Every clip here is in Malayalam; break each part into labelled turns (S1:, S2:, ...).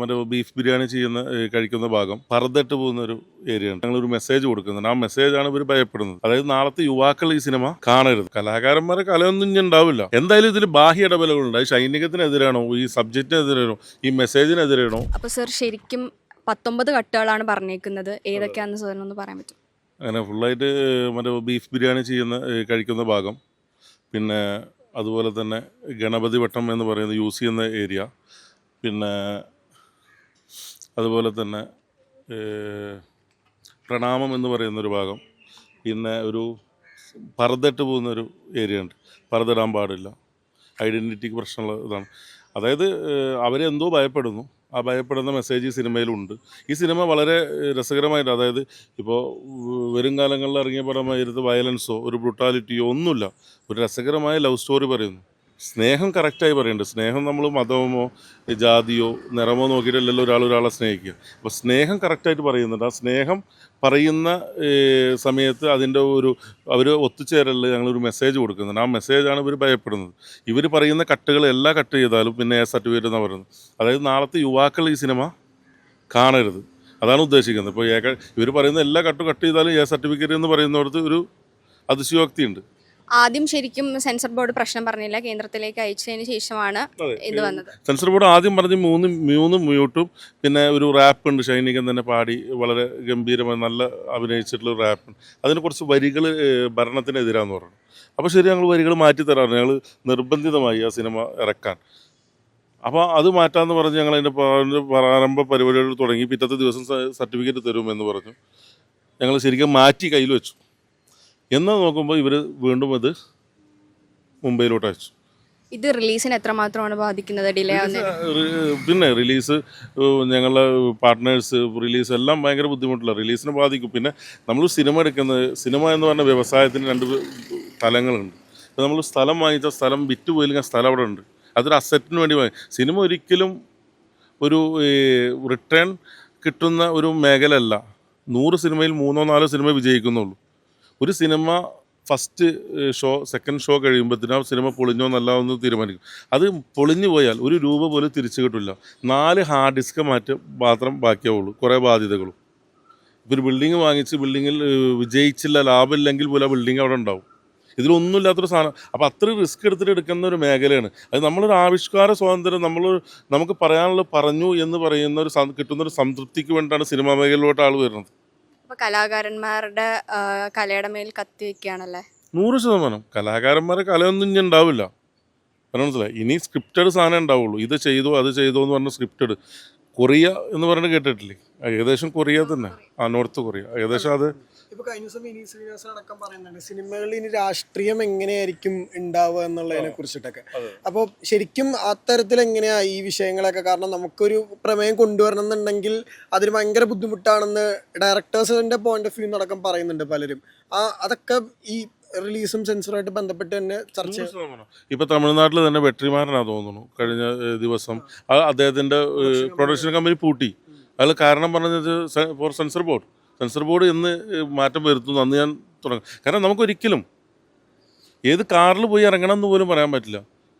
S1: മറ്റേ ബീഫ് ബിരിയാണി ചെയ്യുന്ന കഴിക്കുന്ന ഭാഗം പറന്നിട്ട് പോകുന്ന ഒരു ഏരിയ ഉണ്ട്. ഞങ്ങളൊരു മെസ്സേജ് കൊടുക്കുന്നുണ്ട്. ആ മെസ്സേജാണ് ഇവർ ഭയപ്പെടുന്നത്. അതായത് നാളത്തെ യുവാക്കൾ ഈ സിനിമ കാണരുത്. കലാകാരന്മാരെ കലയൊന്നും ഇനി ഉണ്ടാവില്ല. എന്തായാലും ഇതിൽ ബാഹ്യ ഇടപെടലുകളുണ്ട്. അത് സൈനികത്തിനെതിരാണോ ഈ സബ്ജക്റ്റിനെതിരാണോ? ഈ മെസ്സേജിനെതിരാണോ
S2: അപ്പൊ സർ ശരിക്കും പത്തൊമ്പത് കട്ടുകളാണ് പറഞ്ഞേക്കുന്നത്. ഏതൊക്കെയാണെന്ന് സാറിനൊന്ന് പറയാൻ പറ്റും?
S1: അങ്ങനെ ഫുള്ളായിട്ട് മറ്റേ ബീഫ് ബിരിയാണി ചെയ്യുന്ന കഴിക്കുന്ന ഭാഗം. പിന്നെ അതുപോലെ തന്നെ ഗണപതി വട്ടം എന്ന് പറയുന്ന യൂസ് ചെയ്യുന്ന ഏരിയ പിന്നെ അതുപോലെ തന്നെ പ്രണാമം എന്ന് പറയുന്നൊരു ഭാഗം. പിന്നെ ഒരു പറതിട്ട് പോകുന്നൊരു ഏരിയ ഉണ്ട് പറതിടാൻ പാടില്ല. ഐഡന്റിറ്റിക്ക് പ്രശ്നമുള്ള ഇതാണ്. അതായത് അവരെന്തോ ഭയപ്പെടുന്നു. ആ ഭയപ്പെടുന്ന മെസ്സേജ് ഈ സിനിമയിലുണ്ട്. ഈ സിനിമ വളരെ രസകരമായിട്ട് അതായത് ഇപ്പോൾ വരും കാലങ്ങളിൽ ഇറങ്ങിയ പടമായിരുന്നത് വയലൻസോ ഒരു ബ്രൂട്ടാലിറ്റിയോ ഒന്നുമില്ല. ഒരു രസകരമായ ലവ് സ്റ്റോറി പറയുന്നു. സ്നേഹം കറക്റ്റായി പറയുന്നുണ്ട് സ്നേഹം നമ്മൾ മതമോ ജാതിയോ നിറമോ നോക്കിയിട്ടല്ലല്ലോ ഒരാൾ ഒരാളെ സ്നേഹിക്കുക. അപ്പോൾ സ്നേഹം കറക്റ്റായിട്ട് പറയുന്നുണ്ട്. ആ സ്നേഹം പറയുന്ന സമയത്ത് അതിന്റെ ഒരു അവർ ഒത്തുചേരലിൽ ഞങ്ങളൊരു മെസ്സേജ് കൊടുക്കുന്നുണ്ട്. ആ മെസ്സേജാണ് ഇവർ ഭയപ്പെടുന്നത്. ഇവർ പറയുന്ന കട്ടുകൾ എല്ലാ കട്ട് ചെയ്താലും പിന്നെ എ സർട്ടിഫിക്കറ്റ് എന്നാണ് പറയുന്നത്? അതായത് നാളത്തെ യുവാക്കൾ ഈ സിനിമ കാണരുത്. അതാണ് ഉദ്ദേശിക്കുന്നത്. ഇപ്പോൾ ഇവർ പറയുന്ന എല്ലാ കട്ടും കട്ട് ചെയ്താലും എ സർട്ടിഫിക്കറ്റ് എന്ന് പറയുന്നിടത്ത് ഒരു അതിശയോക്തിയുണ്ട്.
S2: ആദ്യം ശരിക്കും സെൻസർ ബോർഡ് പ്രശ്നം പറഞ്ഞില്ല. കേന്ദ്രത്തിലേക്ക് അയച്ചതിന് ശേഷമാണ് ഇത് വന്നത്.
S1: സെൻസർ ബോർഡ് ആദ്യം പറഞ്ഞ് മൂന്ന് മൂന്ന് മ്യൂട്ടും പിന്നെ ഒരു റാപ്പ് ഉണ്ട്. ഷൈനികൻ തന്നെ പാടി വളരെ ഗംഭീരമായി നല്ല അഭിനയിച്ചിട്ടുള്ള ഒരു റാപ്പ് അതിന് കുറച്ച് വരികൾ ഭരണത്തിനെതിരാന്ന് പറഞ്ഞു. അപ്പോൾ ശരി ഞങ്ങൾ വരികൾ മാറ്റി തരാറ്. ഞങ്ങൾ നിർബന്ധിതമായി ആ സിനിമ ഇറക്കാൻ. അപ്പോൾ അത് മാറ്റാമെന്ന് പറഞ്ഞ് ഞങ്ങൾ അതിന്റെ പ്രാരംഭ പരിപാടികൾ തുടങ്ങി. പിറ്റത്തെ ദിവസം സർട്ടിഫിക്കറ്റ് തരുമെന്ന് പറഞ്ഞു. ഞങ്ങൾ ശരിക്കും മാറ്റി കയ്യിൽ വെച്ചു. എന്നാൽ നോക്കുമ്പോൾ ഇവർ വീണ്ടും അത് മുംബൈയിലോട്ട് അയച്ചു.
S2: ഇത് റിലീസിന് എത്രമാത്രമാണ് ബാധിക്കുന്നത്? ഡിലേ
S1: ആണ് പിന്നെ റിലീസ് ഞങ്ങളുടെ പാർട്ട്നേഴ്സ് റിലീസ് എല്ലാം ഭയങ്കര ബുദ്ധിമുട്ടില്ല റിലീസിനെ ബാധിക്കും. പിന്നെ നമ്മൾ സിനിമ എടുക്കുന്നത് സിനിമ എന്ന് പറഞ്ഞ വ്യവസായത്തിന് രണ്ട് തലങ്ങളുണ്ട്. ഇപ്പോൾ നമ്മൾ സ്ഥലം വാങ്ങിച്ച സ്ഥലം വിറ്റ് പോയില്ലെങ്കിൽ സ്ഥലം അവിടെ ഉണ്ട് അതൊരു അസറ്റിന് വേണ്ടി വാങ്ങി. സിനിമ ഒരിക്കലും ഒരു റിട്ടേൺ കിട്ടുന്ന ഒരു മേഖലയല്ല. നൂറ് സിനിമയിൽ മൂന്നോ നാലോ സിനിമ വിജയിക്കുന്നുള്ളൂ. ഒരു cinema first show second show കഴിയുമ്പോഴത്തേനും ആ സിനിമ പൊളിഞ്ഞോ എന്നല്ല എന്ന് തീരുമാനിക്കും. അത് പൊളിഞ്ഞു പോയാൽ ഒരു രൂപ പോലും തിരിച്ചു കിട്ടില്ല. നാല് ഹാർഡ് ഡിസ്ക് മാറ്റം മാത്രം ബാക്കിയാവുള്ളൂ. കുറേ ബാധ്യതകളും. ഇപ്പോൾ ഒരു ബിൽഡിംഗ് വാങ്ങിച്ച് ബിൽഡിങ്ങിൽ വിജയിച്ചില്ല ലാഭമില്ലെങ്കിൽ പോലും ആ ബിൽഡിംഗ് അവിടെ ഉണ്ടാവും. ഇതിലൊന്നുമില്ലാത്തൊരു സാധനം. അപ്പോൾ അത്ര റിസ്ക് എടുത്തിട്ട് എടുക്കുന്ന ഒരു മേഖലയാണ്. അത് നമ്മളൊരു ആവിഷ്കാര സ്വാതന്ത്ര്യം നമ്മൾ നമുക്ക് പറയാനുള്ള പറഞ്ഞു എന്ന് പറയുന്ന ഒരു കിട്ടുന്ന ഒരു സംതൃപ്തിക്ക് വേണ്ടിയിട്ടാണ് സിനിമാ മേഖലയിലോട്ട് ആൾ വരുന്നത്.
S2: അപ്പൊ കലാകാരന്മാരുടെ കലയുടെ മേൽ കത്തി വെക്കുകയാണല്ലേ
S1: നൂറ് ശതമാനം. കലാകാരന്മാരെ കലയൊന്നും ഇനി ഉണ്ടാവില്ല. മനസ്സിലായി? ഇനി സ്ക്രിപ്റ്റഡ് സാധനം ഉണ്ടാവുള്ളൂ. ഇത് ചെയ്തു അത് ചെയ്തു എന്ന് പറഞ്ഞ സ്ക്രിപ്റ്റഡ് കൊറിയ എന്ന് പറഞ്ഞിട്ട് കേട്ടിട്ടില്ലേ? ഏകദേശം കൊറിയ തന്നെ. ആ നോർത്ത് കൊറിയ. ഏകദേശം അത്
S3: ഇപ്പൊ കഴിഞ്ഞ ദിവസം വിനീത് ശ്രീനിവാസൻ അടക്കം പറയുന്നുണ്ട് സിനിമകളിൽ ഇനി രാഷ്ട്രീയം എങ്ങനെയായിരിക്കും ഉണ്ടാവുക എന്നുള്ളതിനെ കുറിച്ചിട്ടൊക്കെ. അപ്പോൾ ശരിക്കും അത്തരത്തിൽ എങ്ങനെയാ ഈ വിഷയങ്ങളൊക്കെ? കാരണം നമുക്കൊരു പ്രമേയം കൊണ്ടുവരണം എന്നുണ്ടെങ്കിൽ അതിന് ഭയങ്കര ബുദ്ധിമുട്ടാണെന്ന് ഡയറക്ടേഴ്സിന്റെ പോയിന്റ് ഓഫ് വ്യൂ അടക്കം പറയുന്നുണ്ട് പലരും. ആ അതൊക്കെ ഈ റിലീസും സെൻസറുമായിട്ട് ബന്ധപ്പെട്ട് തന്നെ ചർച്ച
S1: ഇപ്പൊ തമിഴ്നാട്ടിൽ തന്നെ വെട്രിമാരനാ തോന്നുന്നു. കഴിഞ്ഞ ദിവസം അദ്ദേഹത്തിന്റെ പ്രൊഡക്ഷൻ കമ്പനി പൂട്ടി. അതിൽ കാരണം പറഞ്ഞത് for censor board censor board എന്ന് മാറ്റം വരുത്തുന്നു. അന്ന് ഞാൻ തുടങ്ങും. കാരണം നമുക്കൊരിക്കലും ഏത് കാറിൽ പോയി ഇറങ്ങണം എന്ന് പോലും പറയാൻ പറ്റില്ല.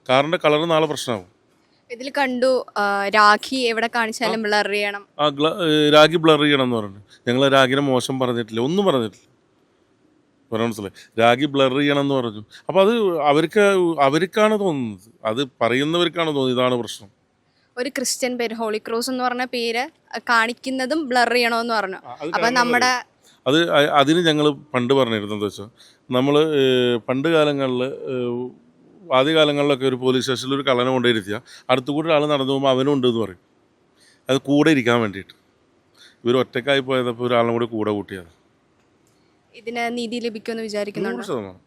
S1: കാറിന്റെ കളർ നാളെ പ്രശ്നമാകും
S2: ഇതിൽ കണ്ടു രാഖി എവിടെ കാണിച്ചാലും ബ്ലർ ചെയ്യണം.
S1: ആ രാഗി ബ്ലർ ചെയ്യണം എന്ന് പറഞ്ഞു. ഞങ്ങൾ രാഖിനെ മോശം പറഞ്ഞിട്ടില്ല. ഒന്നും പറഞ്ഞിട്ടില്ല. മനസ്സിലായി? രാഗി ബ്ലർ ചെയ്യണം എന്ന് പറഞ്ഞു. അപ്പോൾ അത് അവർക്ക് അവർക്കാണ് തോന്നുന്നത്. അത് പറയുന്നവർക്കാണ് തോന്നുന്നത്. ഇതാണ് പ്രശ്നം.
S2: ഒരു ക്രിസ്ത്യൻ പേര് ഹോളി ക്രോസ് എന്ന് പറഞ്ഞ പേര് കാണിക്കുന്നതും ബ്ലർ ചെയ്യണമെന്ന് പറഞ്ഞു. അപ്പൊ നമ്മുടെ
S1: അത് അതിന് ഞങ്ങൾ പണ്ട് പറഞ്ഞിരുന്നത് വെച്ചാൽ നമ്മൾ പണ്ട് കാലങ്ങളിൽ ആദ്യ കാലങ്ങളിലൊക്കെ ഒരു പോലീസ് സ്റ്റേഷനിൽ ഒരു കള്ളനെ കൊണ്ടിരുത്തിയ അടുത്ത കൂടെ ഒരാൾ നടന്നു പോകുമ്പോൾ അവനും ഉണ്ട് എന്ന് പറയും. അത് കൂടെ ഇരിക്കാൻ വേണ്ടിയിട്ട്. ഇവർ ഒറ്റക്കായി പോയതപ്പോൾ ഒരാളും കൂടി കൂടെ കൂട്ടിയത്.
S2: ഇതിന് നീതി ലഭിക്കുമെന്ന്
S1: വിചാരിക്കുന്നു
S2: വിചാരിക്കുന്നുണ്ട്
S1: ശതമാനം.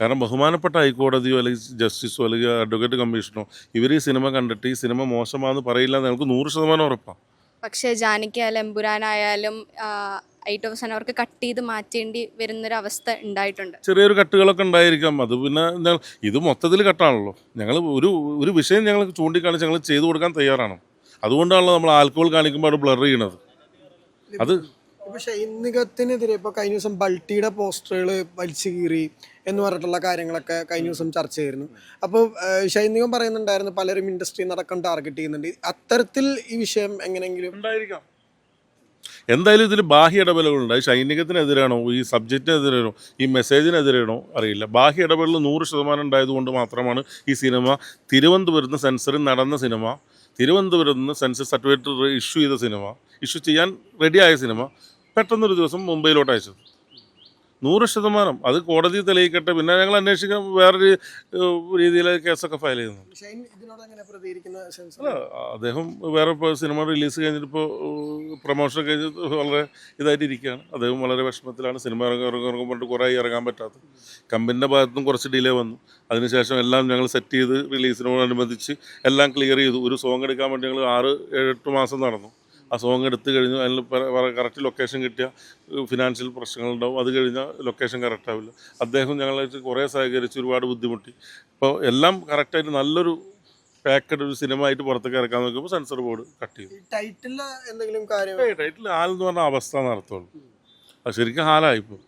S1: കാരണം ബഹുമാനപ്പെട്ട ഹൈക്കോടതിയോ അല്ലെങ്കിൽ ജസ്റ്റിസോ അല്ലെങ്കിൽ അഡ്വക്കേറ്റ് കമ്മീഷനോ ഇവർ ഈ സിനിമ കണ്ടിട്ട് ഈ സിനിമ മോശമാണെന്ന് പറയില്ല എന്ന് നമുക്ക് നൂറ് ശതമാനം ഉറപ്പാണ്
S2: പക്ഷേ ജാനകിയായാലും എമ്പുരാനായാലും ഐറ്റ് ഓഫ് അവർക്ക് കട്ട് ചെയ്ത് മാറ്റേണ്ടി വരുന്നൊരവസ്ഥ ഉണ്ടായിട്ടുണ്ട്.
S1: ചെറിയൊരു കട്ടുകളൊക്കെ ഉണ്ടായിരിക്കാം. അത് പിന്നെ ഇത് മൊത്തത്തിൽ കട്ടാണല്ലോ. ഞങ്ങൾ ഒരു ഒരു വിഷയം ഞങ്ങൾ ചൂണ്ടിക്കാണിച്ച് ഞങ്ങൾ ചെയ്തു കൊടുക്കാൻ തയ്യാറാണ്. അതുകൊണ്ടാണല്ലോ നമ്മൾ ആൽക്കഹോൾ കാണിക്കുമ്പോൾ ബ്ലർ ചെയ്യണത് അത്
S3: ഇപ്പൊ ഷൈനികത്തിനെതിരെ ഇപ്പൊ കഴിഞ്ഞ ദിവസം ബൾട്ടിയുടെ പോസ്റ്ററുകൾ വലിച്ചു കീറി എന്ന് പറഞ്ഞിട്ടുള്ള കാര്യങ്ങളൊക്കെ കഴിഞ്ഞ ദിവസം ചർച്ച ചെയ്തിരുന്നു. അപ്പോൾ ഷൈനികം പറയുന്നുണ്ടായിരുന്നു പലരും ഇൻഡസ്ട്രി നടക്കം ടാർഗറ്റ് ചെയ്യുന്നുണ്ട്. അത്തരത്തിൽ ഈ വിഷയം എങ്ങനെയെങ്കിലും
S1: എന്തായാലും ഇതിൽ ബാഹ്യ ഇടപെടലുകളുണ്ട്. സൈനികത്തിനെതിരാണോ ഈ സബ്ജക്റ്റിനെതിരാണോ ഈ മെസ്സേജിനെതിരാണോ അറിയില്ല. ബാഹ്യ ഇടപെടൽ നൂറ് ശതമാനം ഉണ്ടായതുകൊണ്ട് മാത്രമാണ് ഈ സിനിമ തിരുവനന്തപുരത്ത് സെൻസറിൽ നടന്ന സിനിമ തിരുവനന്തപുരത്ത് നിന്ന് സെൻസർ സർട്ടിഫിക്കറ്റ് ഇഷ്യൂ ചെയ്ത സിനിമ ഇഷ്യൂ ചെയ്യാൻ റെഡിയായ സിനിമ പെട്ടെന്നൊരു ദിവസം മുംബൈയിലോട്ട് അയച്ചത്. നൂറ് ശതമാനം. അത് കോടതി തെളിയിക്കട്ടെ. പിന്നെ ഞങ്ങൾ അന്വേഷിക്കാൻ വേറൊരു രീതിയിൽ കേസൊക്കെ ഫയൽ ചെയ്യുന്നു. അല്ല അദ്ദേഹം വേറെ ഇപ്പോൾ സിനിമ റിലീസ് കഴിഞ്ഞിട്ട് കഴിഞ്ഞിട്ടിപ്പോൾ പ്രൊമോഷൻ കഴിഞ്ഞിട്ട് വളരെ ഇതായിട്ട് ഇരിക്കുകയാണ്. അദ്ദേഹം വളരെ വിഷമത്തിലാണ്. സിനിമ ഇറങ്ങി ഇറങ്ങി ഇറങ്ങുമ്പോൾ കുറേ ഇറങ്ങാൻ പറ്റാത്തത്. കമ്പനിന്റെ ഭാഗത്തുനിന്നും കുറച്ച് ഡിലേ വന്നു. അതിനുശേഷം എല്ലാം ഞങ്ങൾ സെറ്റ് ചെയ്ത് റിലീസിനോടനുബന്ധിച്ച് എല്ലാം ക്ലിയർ ചെയ്തു. ഒരു സോങ് എടുക്കാൻ വേണ്ടി ഞങ്ങൾ ആറ് ഏഴ് എട്ട് മാസം നടന്നു. ആ സോങ് എടുത്തു കഴിഞ്ഞു അതിൽ കറക്റ്റ് ലൊക്കേഷൻ കിട്ടിയ ഫിനാൻഷ്യൽ പ്രശ്നങ്ങളുണ്ടാവും. അത് കഴിഞ്ഞാൽ ലൊക്കേഷൻ കറക്റ്റ് ആവില്ല. അദ്ദേഹം ഞങ്ങളെ കുറേ സഹകരിച്ച് ഒരുപാട് ബുദ്ധിമുട്ടി. അപ്പോൾ എല്ലാം കറക്റ്റായിട്ട് നല്ലൊരു പാക്കഡ് ഒരു സിനിമ ആയിട്ട് പുറത്തേക്ക് ഇറക്കാൻ നോക്കുമ്പോൾ സെൻസർ ബോർഡ് കട്ട് ചെയ്തു.
S3: ടൈറ്റിൽ എന്തെങ്കിലും കാര്യം?
S1: ടൈറ്റിൽ ഹാൽ എന്ന് പറഞ്ഞ അവസ്ഥ നടത്തുള്ളൂ. അത് ശരിക്കും ഹാലായിപ്പോൾ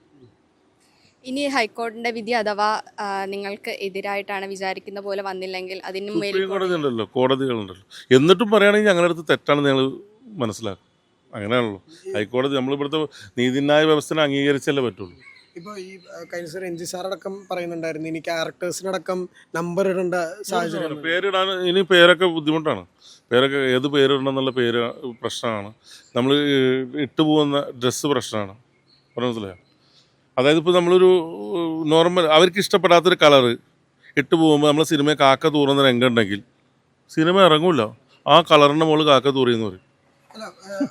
S2: ഇനി ഹൈക്കോടതിന്റെ വിധി അഥവാ നിങ്ങൾക്ക് എതിരായിട്ടാണ് വിചാരിക്കുന്ന പോലെ വന്നില്ലെങ്കിൽ അതിന്
S1: ഉണ്ടല്ലോ കോടതികളുണ്ടല്ലോ. എന്നിട്ടും പറയുകയാണെങ്കിൽ ഞങ്ങളുടെ അടുത്ത് തെറ്റാണ് ഞങ്ങൾ മനസ്സിലാക്കും. അങ്ങനെയാണല്ലോ. ഹൈക്കോടതി നമ്മളിവിടുത്തെ നീതിന്യായ വ്യവസ്ഥനെ അംഗീകരിച്ചല്ലേ പറ്റുള്ളൂ.
S3: ഇപ്പോൾ ഈ കഴിഞ്ഞ സാർ എൻ സാർ അടക്കം പറയുന്നുണ്ടായിരുന്നു ഇനി ക്യാരക്ടേഴ്സിനടക്കം നമ്പർ ഇടേണ്ട സാഹചര്യം.
S1: പേരിടാൻ ഇനി പേരൊക്കെ ബുദ്ധിമുട്ടാണ്. പേരൊക്കെ ഏത് പേരിടണം എന്നുള്ള പേര് പ്രശ്നമാണ്. നമ്മൾ ഇട്ടു പോകുന്ന ഡ്രസ്സ് പ്രശ്നമാണ്. മനസ്സിലായോ അതായത് ഇപ്പോൾ നമ്മളൊരു നോർമൽ അവർക്ക് ഇഷ്ടപ്പെടാത്തൊരു കളറ് ഇട്ട് പോകുമ്പോൾ നമ്മൾ സിനിമയെ കാക്ക തൂറുന്ന രംഗമുണ്ടെങ്കിൽ സിനിമ ഇറങ്ങൂല. ആ കളറിന്റെ മുകളിൽ കാക്ക തൂറിയെന്ന് പറയും.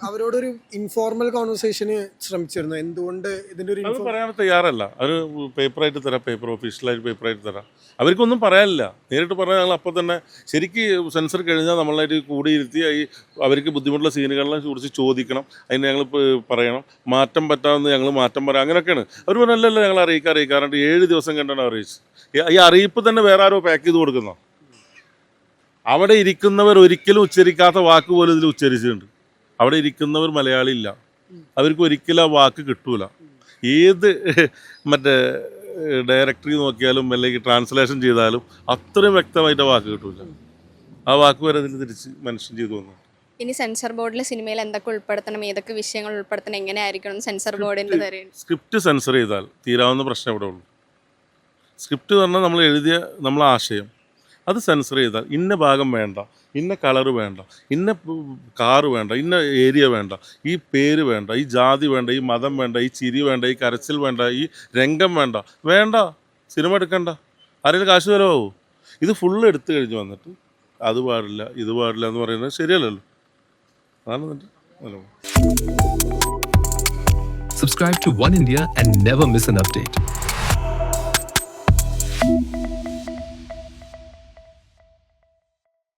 S3: അവരോടൊരു ഇൻഫോർമൽ കോൺവെർസേഷന് ശ്രമിച്ചിരുന്നു. എന്തുകൊണ്ട് ഇതിന്റെ ഒരു
S1: അത് പറയാൻ തയ്യാറല്ല. അത് പേപ്പറായിട്ട് തരാം പേപ്പർ ഓഫീഷ്യലായിട്ട് പേപ്പർ ആയിട്ട് തരാം. അവർക്കൊന്നും പറയാനില്ല. നേരിട്ട് പറഞ്ഞാൽ ഞങ്ങൾ അപ്പോൾ തന്നെ ശരിക്ക് സെൻസർ കഴിഞ്ഞാൽ നമ്മളായിട്ട് കൂടിയിരുത്തി ഈ അവർക്ക് ബുദ്ധിമുട്ടുള്ള സീനുകളെല്ലാം കുറിച്ച് ചോദിക്കണം. അതിന് ഞങ്ങൾ പറയണം. മാറ്റം പറ്റാമെന്ന് ഞങ്ങൾ മാറ്റം പറയാം. അങ്ങനെയൊക്കെയാണ്. അവർ പറഞ്ഞല്ലോ ഞങ്ങൾ അറിയിക്കാൻ അറിയിക്കാറുണ്ട് ഏഴ് ദിവസം കണ്ടാണ് അറിയിച്ചു ഈ- ഈ അറിയിപ്പ് തന്നെ വേറെ ആരോ പാക്ക് ചെയ്ത് കൊടുക്കുന്നോ? അവിടെ ഇരിക്കുന്നവർ ഒരിക്കലും ഉച്ചരിക്കാത്ത വാക്ക് പോലും ഇതിൽ ഉച്ചരിച്ചിട്ടുണ്ട്. അവിടെ ഇരിക്കുന്നവർ മലയാളി ഇല്ല അവർക്ക് ഒരിക്കലും ആ വാക്ക് കിട്ടൂല. ഏത് മറ്റേ ഡയറക്ടറി നോക്കിയാലും അല്ലെങ്കിൽ ട്രാൻസ്ലേഷൻ ചെയ്താലും അത്രയും വ്യക്തമായിട്ട് ആ വാക്ക് കിട്ടൂല. ആ വാക്ക് വരെ അതിൽ തിരിച്ച് മനുഷ്യൻ ചെയ്തു വന്നു.
S2: ഇനി സെൻസർ ബോർഡിലെ സിനിമയിൽ എന്തൊക്കെ ഉൾപ്പെടുത്തണം ഏതൊക്കെ വിഷയങ്ങൾ ഉൾപ്പെടുത്തണം എങ്ങനെയായിരിക്കണം സെൻസർ ബോർഡിന്റെ
S1: സ്ക്രിപ്റ്റ് സെൻസർ ചെയ്താൽ തീരാവുന്ന പ്രശ്നം ഇവിടെ ഉള്ളൂ. സ്ക്രിപ്റ്റ് പറഞ്ഞാൽ നമ്മൾ എഴുതിയ നമ്മളെ ആശയം. അത് സെൻസർ ചെയ്താൽ ഇന്ന ഭാഗം വേണ്ട ഇന്ന കളർ വേണ്ട ഇന്ന കാറ് വേണ്ട ഇന്ന ഏരിയ വേണ്ട ഈ പേര് വേണ്ട ഈ ജാതി വേണ്ട ഈ മതം വേണ്ട ഈ ചിരി വേണ്ട ഈ കരച്ചിൽ വേണ്ട ഈ രംഗം വേണ്ട. വേണ്ട. സിനിമ എടുക്കണ്ട. ആരെങ്കിലും കാശ് ചിലവാകുമോ ഇത് ഫുള്ള് എടുത്തു കഴിഞ്ഞ് വന്നിട്ട് അത് പാടില്ല ഇത് പാടില്ല എന്ന് പറയുന്നത് ശരിയല്ലല്ലോ. അതാണ് എന്നിട്ട്
S4: to One India and never miss an update.